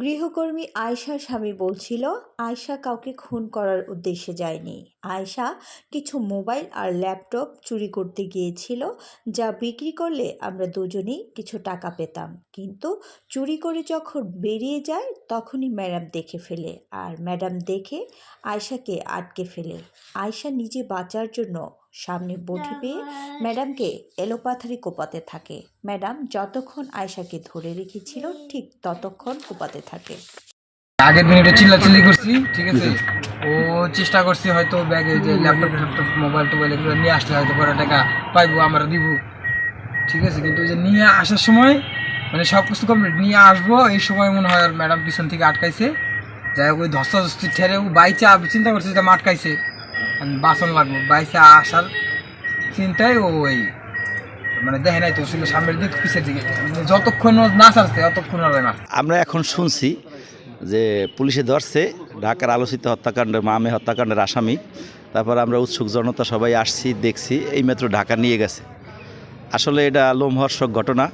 গৃহকর্মী আয়শার স্বামী বলছিল, আয়শা কাউকে খুন করার উদ্দেশ্যে যায়নি। আয়শা কিছু মোবাইল আর ল্যাপটপ চুরি করতে গিয়েছিল, যা বিক্রি করলে আমরা দুজনেই কিছু টাকা পেতাম। কিন্তু চুরি করে যখন বেরিয়ে যায়, তখনই ম্যাডাম দেখে ফেলে, আর ম্যাডাম দেখে আয়শাকে আটকে ফেলে। আয়শা নিজে বাঁচার জন্য সামনে বটি পেয়ে ম্যাডামকে এলোপাথারি কোপাতে থাকে। ম্যাডাম যতক্ষণ আয়শাকে ধরে রেখেছিল ঠিক ততক্ষণ কোপাতে থাকে। আগের দিন এটা চিল্লাচিল্লি করছি ঠিক আছে? ও চেষ্টা করছি হয়তো ব্যাগে যে ল্যাপটপ ল্যাপটপ মোবাইল টোবাইল এগুলো নিয়ে আসলে হয়তো পরে টাকা পাইবো আমরা দিব। ঠিক আছে? কিন্তু ওই যে নিয়ে আসার সময় মানে সব কিছু কমপ্লিট নিয়ে আসব এই সময় মনে হয় আর ম্যাডাম পিছন থেকে আটকাইছে। যাই হোক ওই ধস্তাধস্তি ঠেরে ও বাইচা চিন্তা করছে যে আটকাইছে বাসন লাগবো, বাইসে আসার চিন্তায় ও ওই মানে দেখে নাই তো, ছিল সামনের দিক, পিছের দিকে। মানে যতক্ষণ না ছাড়ছে ততক্ষণ না। আমরা এখন শুনছি যে পুলিশে ধরছে, ঢাকার আলোচিত হত্যাকাণ্ডের মামে হত্যাকাণ্ডের আসামি। তারপর আমরা উৎসুক জনতা সবাই আসছি, দেখছি, এই মাত্র ঢাকা নিয়ে গেছে। আসলে এটা লোমহর্ষক ঘটনা।